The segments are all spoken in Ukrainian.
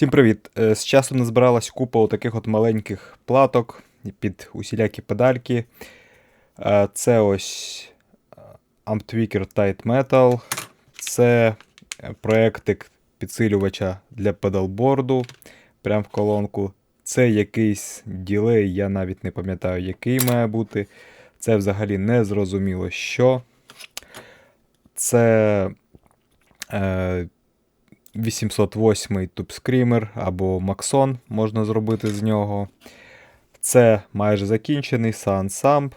Всім привіт! Е, З часом назбиралась купа таких от маленьких платок під усілякі педальки. Е, Це ось е, Tight Metal. Це проектик підсилювача для педалборду. Прям в колонку. Це якийсь ділей, я навіть не пам'ятаю, який має бути. Це взагалі не зрозуміло що. Це. Е, 808 Tube Screamer або Maxon можна зробити з нього. Це майже закінчений Samp.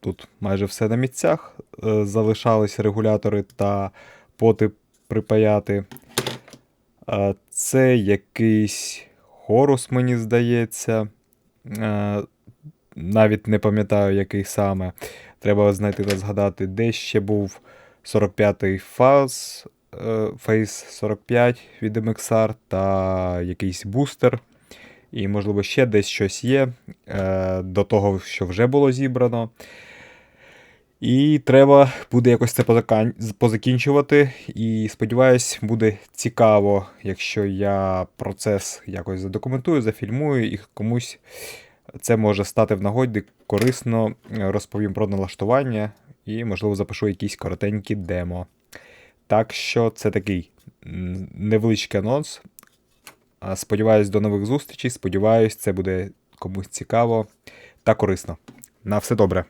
Тут майже все на місцях. Е, Залишались регулятори та поти припаяти. Е, Це якийсь хорус, мені здається. Е, Навіть не пам'ятаю, який саме. Треба знайти та згадати, де ще був 45-й фаз. Phase 45 від MXR та якийсь бустер. І, можливо, ще десь щось є е, до того, що вже було зібрано. І треба буде якось це позакінчувати. І сподіваюсь, буде цікаво, якщо я процес якось задокументую, зафільмую і комусь це може стати в нагоді корисно е, розповім про налаштування і, можливо, запишу якісь коротенькі демо. Так що це такий невеличкий анонс. Сподіваюсь, до нових зустрічей. Сподіваюсь, це буде комусь цікаво та корисно. На все добре.